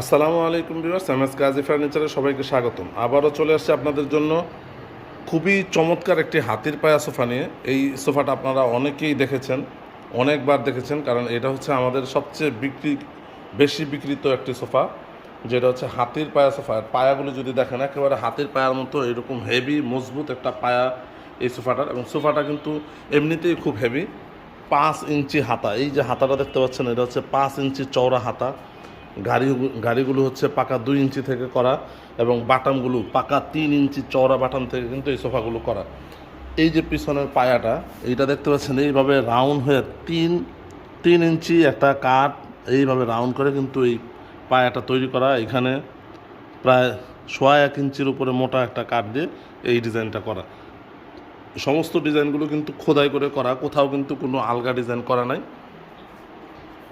আসসালামু আলাইকুম viewers M S Gazi ফার্নিচারে সবাইকে স্বাগতম। আবারও চলে আসছে আপনাদের জন্য খুবই চমৎকার একটি হাতির পায়া সোফা নিয়ে এই সোফাটা আপনারা অনেকেই দেখেছেন, অনেকবার দেখেছেন, কারণ এটা হচ্ছে আমাদের সবচেয়ে বিক্রি, বেশি বিক্রিত একটি সোফা, যেটা হচ্ছে হাতির পায়া সোফা পায়াগুলো যদি দেখেন, একেবারে হাতির পায়ার মতো, এরকম হেভি মজবুত একটা পায়া এই সোফাটার। এবং সোফাটা কিন্তু এমনিতেই খুব হেভি পাঁচ ইঞ্চি হাতা। এই যে হাতাটা দেখতে পাচ্ছেন, এটা হচ্ছে পাঁচ ইঞ্চি চওড়া হাতা। গাড়ি গাড়িগুলো হচ্ছে পাকা দুই ইঞ্চি থেকে করা এবং বাটামগুলো পাকা তিন ইঞ্চি চওড়া বাটাম থেকে কিন্তু এই সোফাগুলো করা। এই যে পিছনের পায়াটা, এইটা দেখতে পাচ্ছেন, এইভাবে রাউন্ড হয়ে তিন তিন ইঞ্চি একটা কাঠ এইভাবে রাউন্ড করে কিন্তু এই পায়াটা তৈরি করা। এখানে প্রায় সোয়া এক ইঞ্চির উপরে মোটা একটা কাঠ দিয়ে এই ডিজাইনটা করা। সমস্ত ডিজাইনগুলো কিন্তু খোদাই করে করা, কোথাও কিন্তু কোনো আলগা ডিজাইন করা নাই।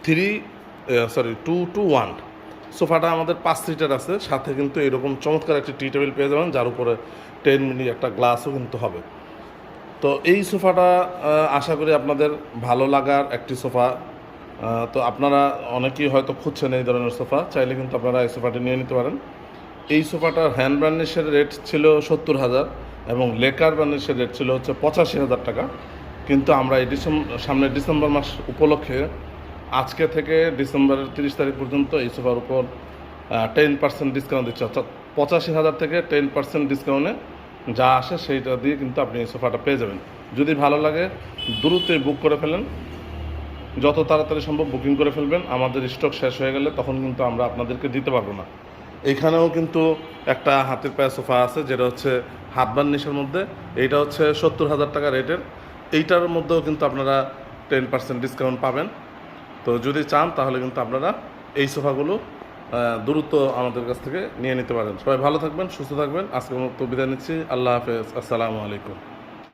Three sorry two two one সোফাটা আমাদের পাঁচ সিটার আছে, সাথে কিন্তু এরকম চমৎকার একটি টি টেবিল পেয়ে যাবেন, যার উপরে টেন মিনিট একটা গ্লাসও কিন্তু হবে। তো এই সোফাটা আশা করি আপনাদের ভালো লাগার একটি সোফা। তো আপনারা অনেকেই হয়তো খুঁজছেন এই ধরনের সোফা, চাইলে কিন্তু আপনারা এই সোফাটি নিয়ে নিতে পারেন। এই সোফাটার হ্যান্ড বার্নিশের রেট ছিল সত্তর হাজার এবং লেকার বার্নিশের রেট ছিল হচ্ছে পঁচাশি হাজার টাকা। কিন্তু আমরা এই ডিসেম্বর সামনে ডিসেম্বর মাস উপলক্ষে আজকে থেকে ডিসেম্বরের তিরিশ তারিখ পর্যন্ত এই সোফার উপর টেন পার্সেন্ট ডিসকাউন্ট দিচ্ছে। অর্থাৎ পঁচাশি হাজার থেকে টেন পার্সেন্ট ডিসকাউন্টে যা আসে সেইটা দিয়ে কিন্তু আপনি এই সোফাটা পেয়ে যাবেন। যদি ভালো লাগে, দ্রুতই বুক করে ফেলেন। যত তাড়াতাড়ি সম্ভব বুকিং করে ফেলবেন। আমাদের স্টক শেষ হয়ে গেলে তখন কিন্তু আমরা আপনাদেরকে দিতে পারব না। এখানেও কিন্তু একটা হাতের পায়ে সোফা আছে, যেটা হচ্ছে হাত বার্নিশের মধ্যে। এইটা হচ্ছে সত্তর হাজার টাকা রেটের এইটার মধ্যেও কিন্তু আপনারা টেন পার্সেন্ট ডিসকাউন্ট পাবেন। তো যদি চান, তাহলে কিন্তু আপনারা এই সোফাগুলো দ্রুত আমাদের কাছ থেকে নিয়ে নিতে পারেন। সবাই ভালো থাকবেন, সুস্থ থাকবেন। আজকের মতো বিদায় নিচ্ছি। আল্লাহ হাফেজ। আসসালামু আলাইকুম।